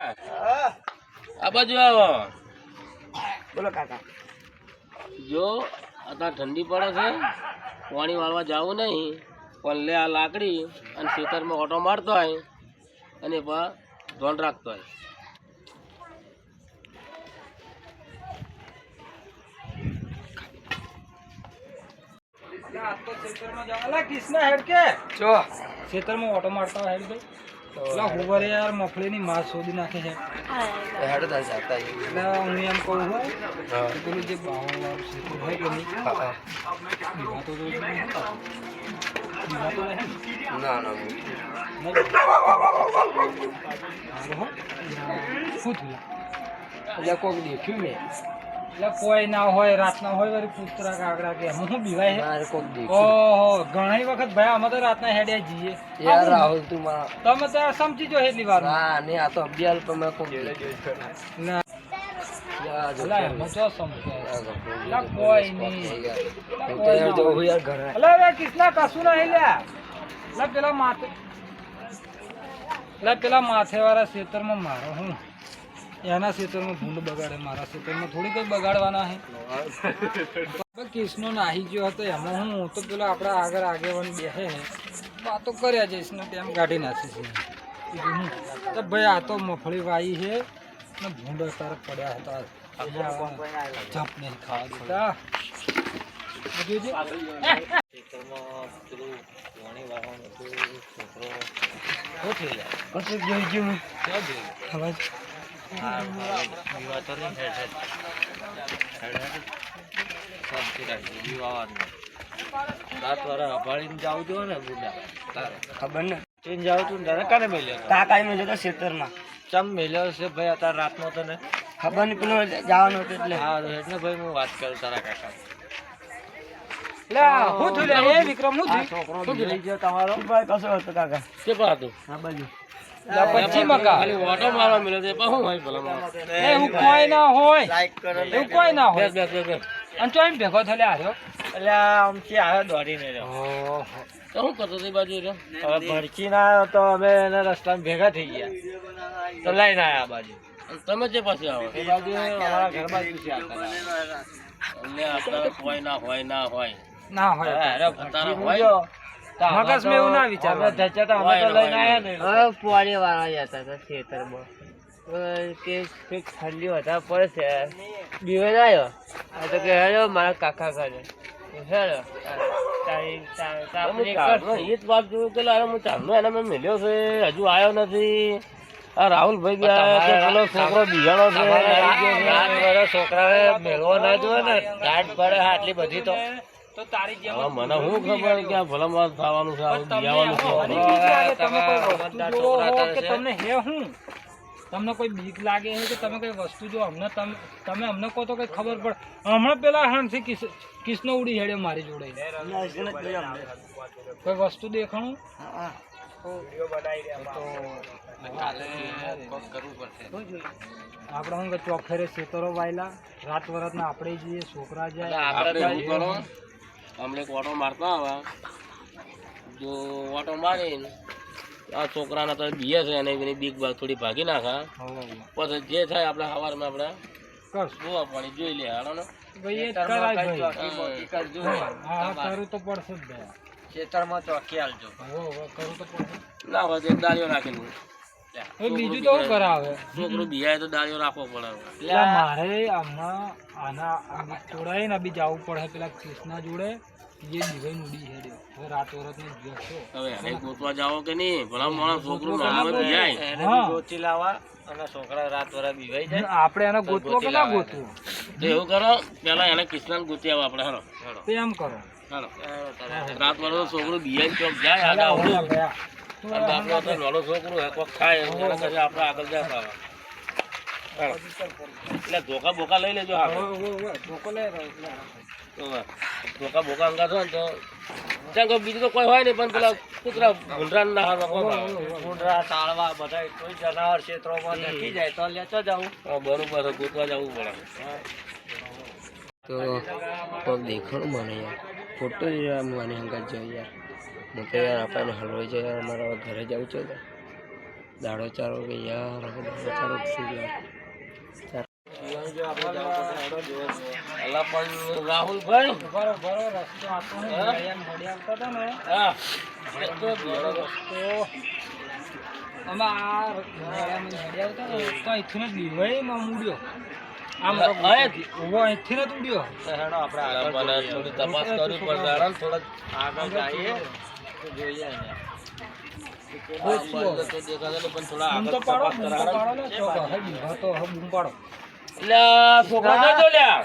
આ બાજુ આવો. બોલો કાકા. જો અત્યારે ઠંડી પડે છે. પાણી વાળવા જવું નહીં. પણ લે આ લાકડી અને ખેતરમાં ઓટો મારતો હોય અને પણ ધોન રાખતો હોય. જો. ખેતરમાં ઓટો મારતા હોય હેડ હુવરે યાર મફળીની માસ શોધી નાખે છે. હેડો જાતા એટલે હું એમ કહું છું પેલું જે હોય કે નહીં. દીવા તો નહીં. ના ના. શું થયું? એટલે કોક દેખ્યું મેં. એટલે કોઈ ના હોય રાતના હોય વળી પુસ્તરા કાગડા કે હું શું બીવાય છે? ઓહો ઘણી વખત ભાઈ અમે તો રાતના હેડ્યા જઈએ. યાર રાહુલ તું માં તમે તો સમજી જો એટલી વાર હા ને આ તો અભ્યાલ તો મેં કોક ના. પેલા માથે વાળા પેલા માં મારો હું. એના ખેતરમાં ભૂંડ બગાડે મારા ખેતરમાં થોડી કંઈ બગાડવાના હે કૃષ્ણ નાહી ગયો હતો એમાં હું તો પેલો આપણા આગળ આગેવાન બેસે. વાતો કર્યા જઈશ ને તેમ કાઢી નાખી છે. તો ભાઈ આ તો મફળી વાઈ છે ને ભૂંડ અત્યારે પડ્યા હતા. જપ નહીં ખાવા દેતા. છોકરો થઈ જાય? રાત વાળા અભાળીને જાવું જોઈએ ને બુડા ખબર ને ચીન જાવ તું તને કાને મેલ્યો કાકા મેં જતો ખેતરમાં ચમ મેલ્યો છે ભાઈ અત્યારે રાતનો તને ખબર નહીં પેલો જવાનું હતું એટલે હા એટલે ભાઈ હું વાત કરું તારા કાકા લે હું થયું લે? એ વિક્રમ હું થયું? છોકરો તમારો ભાઈ કશો હતો કાકા કે પાતો હતું બાજુ લે મકા. ઓટો મારવા મળ્યો છે પણ હોય ભલા એ એવું કોઈ ના હોય. લાઈક કરો એવું કોઈ ના હોય. બેસ બેસ બેસ બેસ. અને ચોઈમ ભેગો થલે હાર્યો એટલે આમથી આવ્યો દોડીને રહ્યો. તો શું કરતો હતી બાજુ રહ્યો? હવે ભડકી ના તો અમે એના રસ્તામાં ભેગા થઈ ગયા. તો લઈને આવ્યા આ બાજુ. તમે જે પાછી આવો? એ બાજુ અમારા ઘર બાજુ છે એટલે કોઈ ના હોય ના હોય. ના હોય. અરે તો. અત્યારે હોય મગજમાં એવું ના. અમે ધચ્યા તો અમે તો લઈને આવ્યા ને. હવે પોળી વાળા જતા હતા ખેતરમાં. કે ઠંડી વધારે પડે છે બીવે આવ્યો. આ તો કે હેલો મારા કાકા ઘરે. હેલો. તારી તા- તાપની કરશું. એ જ વાત જોયું કે લારે એને મેં મળ્યો છે હજુ આવ્યો નથી. આ રાહુલભાઈ ભાઈ ગયા છે પેલો છોકરો બિહાડો છે છોકરા મેળવો ના જોઈએ ને ગાંઠ પડે આટલી બધી તો. તો તારી જેમ મને શું ખબર કે ભલામાં થવાનું છે આવું તમને છે? કોઈ વસ્તુ જોવો હો કે તમને હે હું? તમને કોઈ બીક લાગે છે કે તમે કઈ વસ્તુ જો અમને તમે તમે અમને કહો તો કઈ ખબર પડે. હમણાં પેલા હાંસી કિસ્નો ઉડી હેડ્યો મારી જોડે. કોઈ વસ્તુ દેખાણું? આપણે શું કે ચોફેરે ખેતરો વાયલા. રાત વરાતના આપણે જઈએ છોકરા જાય. આપણે શું કરો અમને એક ઓટો મારતા આવા. જો ઓટો મારીને આ છોકરાના તો બીએ છે અને એની બીક બાગ થોડી ભાગી નાખા. પછી જે થાય આપણે સવારમાં આપણે જોવા પાણી જોઈ લે હાલો ને. ખેતરમાં ચોકી આલજો. હો હો કરવું તો પડશે. ના એક દાળીઓ રાખીને હવે બીજું તો શું કરાવે? છોકરો બિહાય તો દાળીઓ રાખવો પડે એટલે મારે આમાં આના જોડાય ને બી જવું પડે પેલા કૃષ્ણ જોડે જે દિવાઈ મૂડી છે હવે રાત વરત ને જશો. હવે એને ગોતવા જાવો કે નહીં? ભલા માણસ છોકરો ગોતવા નાનું હોય ના બિહાય એને ગોતી લાવવા અને છોકરા રાત વરા જાય. આપણે એને ગોતવો કે ના ગોતવો? તો એવું કરો પેલા એને કૃષ્ણ ગોતી આવો આપણે હેલો. હેલો તો એમ કરો. હેલો. રાત વાળો છોકરો બિહાઈ ચોક જાય આગળ આપણો તો નાનો છોકરો કોક ખાય આપણે આગળ ખાવા એટલે ધોકા બોકા લઈ લેજો ધોકો બોકા હોય ને તો કોઈ બીજું તો કોઈ હોય નહીં પણ પેલા કૂતરા ભૂંડરા ના હારવા ભૂંડરા? તાળવા બધા કોઈ જનાવર ક્ષેત્રોમાં નથી જાય તો લેતો હા, બરોબર ગોતવા જવું પડે. તો દેખાણું મને યાર. ફોટો મને હંગાત જોઈએ યાર. હું તો યાર આપણને હલવાઈ જાય યાર અમારા ઘરે જવું છે દાડો ચારો કે યાર હવે દાડો ચારો શું યાર રાહુલભાઈ થોડી તપાસ કરવી પડશે થોડા આગળ જઈએ તો જોઈએ છોકરા લ્યા.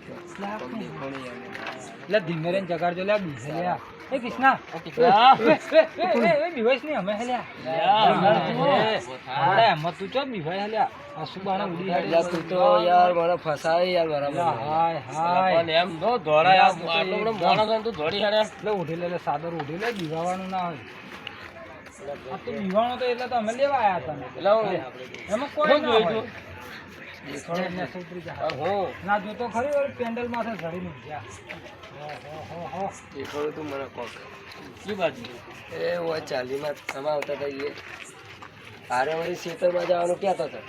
બાજુ. કઈ છે? જો હાલ્યા. લ્યા, લે ચોક. આમ. લે આ કોણ? લે ધીમે રહીને જગાડજો લે બીજે લે એ કૃષ્ણા એ નહીં અમે હેલ્યા એમ તું ચો બીવાય હેલ્યા અસુબાને ઉડી હેલ્યા તું તો યાર મને ફસાય યાર બરાબર હાય હાય એમ તો ધોરા આટલો બધો મોણો ગણ તું ધોડી હેડે. એટલે ઉઠી લે લે સાદર ઉઠી લે બીવાવાનું ના હોય આ તો બીવાનો તો એટલે તો અમે લેવા આયા હતા એટલે એમાં કોઈ શું ના હું જોતો ખરી પેન્ડલ માથે ચડીને ગયા હો, હો, હો, હો. દેખાડું તું મને કોક એ હોય ચાલીમાં તમે આવતા હતા એ તારે વળી ખેતરમાં જવાનું કહેતો હતો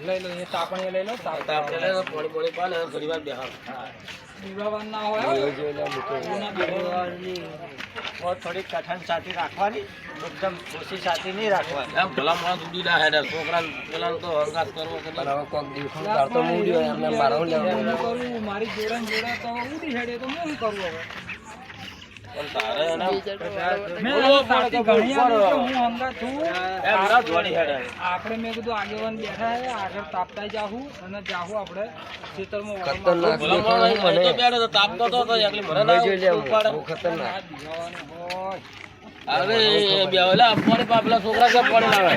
લઈ લો તાપણી લઈ લો તાપણી પાણી પાણી પા ઘણી વાર બેહાડ. બીવાવાનું ના હોય થોડી કઠણ છાતી રાખવાની એકદમ ઓછી છાતી નહીં રાખવાની. એમ ભલા માણસ ઉડી ના હેડે. છોકરા પેલા તો હંગાત કરવો પણ હવે કોક એમને મારે લેવાનું. મારી જોડે જોડે તો ઉડી હેડે તો હું શું હવે? મેં. કે કીધું આગેવાન બેઠા આગળ તાપતા જાહું અને જાહું ખેતરમાં ખતરનાક તાપતો તો ખતરનાક. અરે એ બે ઓલા પાણી પા છોકરા કેમ પાણી લાવે?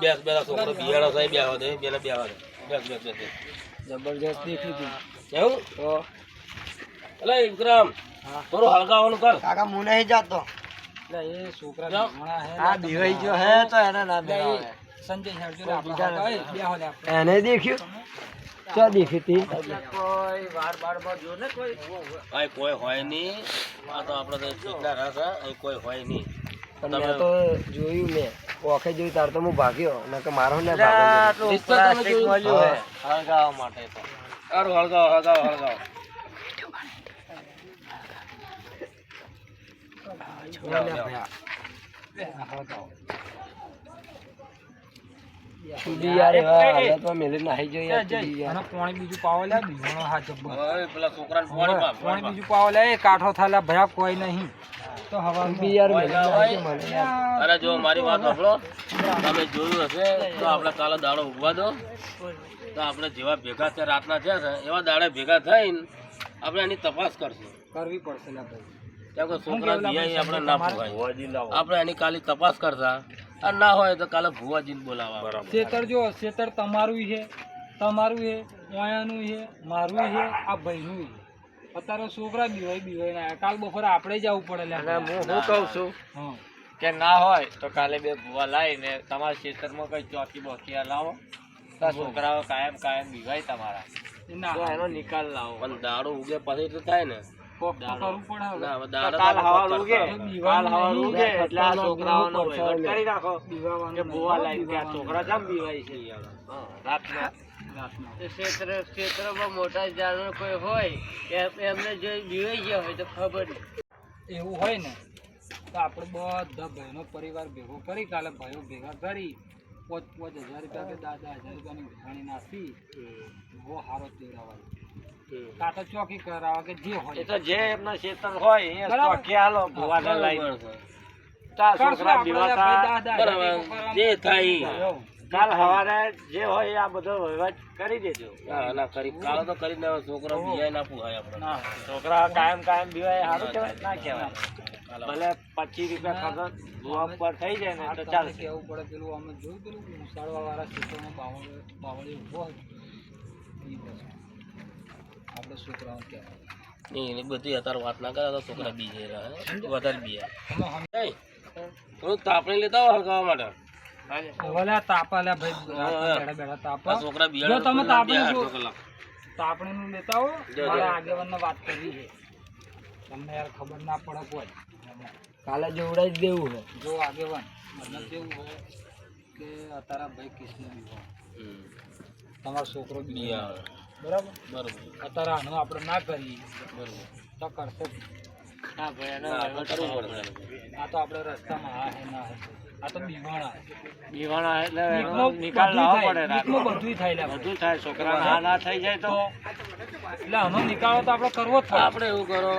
બેસ બેલા છોકરો બિયાડો સાહેબ બેહવા દે બેલા બેહવા દે. બેસ બેસ બેસ. જબરજસ્ત દેખી હતી એવું? તો? અલે વિક્રમ. થોડું હળગાવાનું કર. કાકા હું નહીં જાતો. એ છોકરા. આ બીવાઈ ગયો હે તો એને ના બેરાવે. સંજય હેડજો ને આપણે હતા, એ બેહો લે આપણે. એને દેખ્યું? ચો દેખી હતી અહીં કોઈ હોય નહીં. આ તો આપણે તો શીખના રસ હે, કોઈ હોય નહીં. તો જોયું મેં. ઓખે જોયું તાર તો હું ભાગ્યો. નકર મારો ને ભાગ્યો. હળગાવા માટે તો. સારું હળગાવો હળગાવો હળગાવો જાઓ, જાઓ. ચૂડી યાર એવા હાલતમાં મેલી નાહી ગયો યાર ચૂડી યાર અને પાણી બીજું પાવો લે બીવાણો હા જબ્બર હવે પેલા છોકરાને પાણી પા, પાણી પાણી બીજું પાવો લે એ કાઠો થાય લે ભયા કોઈ નહીં તો. અરે જો મારી વાત સાંભળો તમે જોયું હશે તો આપણે કાલે દાડો ઉગવા દો તો આપણે જેવા ભેગા થયા રાતના છે ને એવા દાડે ભેગા થઈને આપણે એની તપાસ કરશું કરવી પડશે ભાઈ કે છોકરા દિયા આપણે ના ભૂવાય. આપણે એની કાલે તપાસ કરતા. અને ના હોય તો કાલે ભુવાજીને બોલાવવા. ખેતર જો ખેતર તમારું છે તમારું છે ઓયાનું છે મારું છે આ ભાઈનું છે. અત્યારે છોકરા બીવાય બીવાય ના કાલ બપોરે આપણે જવું પડે હું શું કહું છું? કે ના હોય તો કાલે બે ભુવા લાવીને તમારા ખેતરમાં કઈ ચોકી બોકી લાવો છોકરાઓ કાયમ કાયમ બીવાય તમારા. ના. એનો નિકાલ લાવો. પણ દાડો ઉગે પછી તો થાય ને. કોક તો કરવું પડે હવે. ના હવે દાડો કાલ તો ઉગે. કાલ હવાર ઉગે એટલે આ છોકરાઓનો વહીવટ કરી નાખો બીવાવાનું નહીં. બીવાવાનું બીવાય છે રાતના રાતના. ક્ષેત્ર ક્ષેત્રમાં મોટા જાનવર કોઈ હોય એમ- એમને જોઈ બીવાઈ ગયા હોય તો ખબર નહીં એવું હોય ને તો આપણે બધા ભાઈનો પરિવાર ભેગો કરી કાલે ભાઈઓ ભેગા કરી પોચ પોચ હજાર રૂપિયા કે દસ હજાર રૂપિયાની ઉઘરાણી નાખી બહુ સારો તેડાવાય કાં તો ચોકી કરાવવા કે જે હોય. એ તો જે એમના ખેતર હોય એ. ચોકી હાલો ભૂવાને છોકરા જે થાય. કાલ હવારે જે હોય આ બધો વહીવટ કરી દેજો. ના કરી કાલે તો કરી દેવા છોકરા બીવાય ના આપણે. છોકરા કાયમ કાયમ બીવાય સારું કહેવાય ના કહેવાય. ભલે પચીસ રૂપિયા ખાધો ધોવા પર થઈ જાય ને તો ચાલે કેવું પડે પેલું અમે જોયું પેલું ઉસાડવા વાળા ખેતરમાં બાવળી બાવળી ઊભો હોય. આપણે છોકરાઓ કહેવાય એની બધી અત્યારે વાત ના કરે તો છોકરા બીજે વધારે બીજા થોડું તાપણી લેતા હોય હરગાવા માટે. બે તાપણીનું લેતા હો. મારા વાત કરવી છે. તમને યાર ખબર ના પડે કોઈ. કાલે જોવડાઈ જ દેવું છે. જો આગેવાન મતલબ કેવું હોય કે અત્યારે ભાઈ કિસ્મત વિવાહ. તમારો છોકરો બી બિયારણ. બરાબર? બરોબર. અત્યારે આનું આપણે ના કરીએ. બરાબર તો કરશે ના ભાઈ એને ના, આપણે કરવું પડે. આ તો આપણે રસ્તામાં આ હે ના આ તો બીવાણા બીવાણા એટલે નિકાલ લાવવો થાય. પડે બધું થાય બધું થાય. છોકરા ના ના થઈ જાય તો? એટલે આનો નિકાલ તો આપણે કરવો જ પડે. આપણે એવું કરો.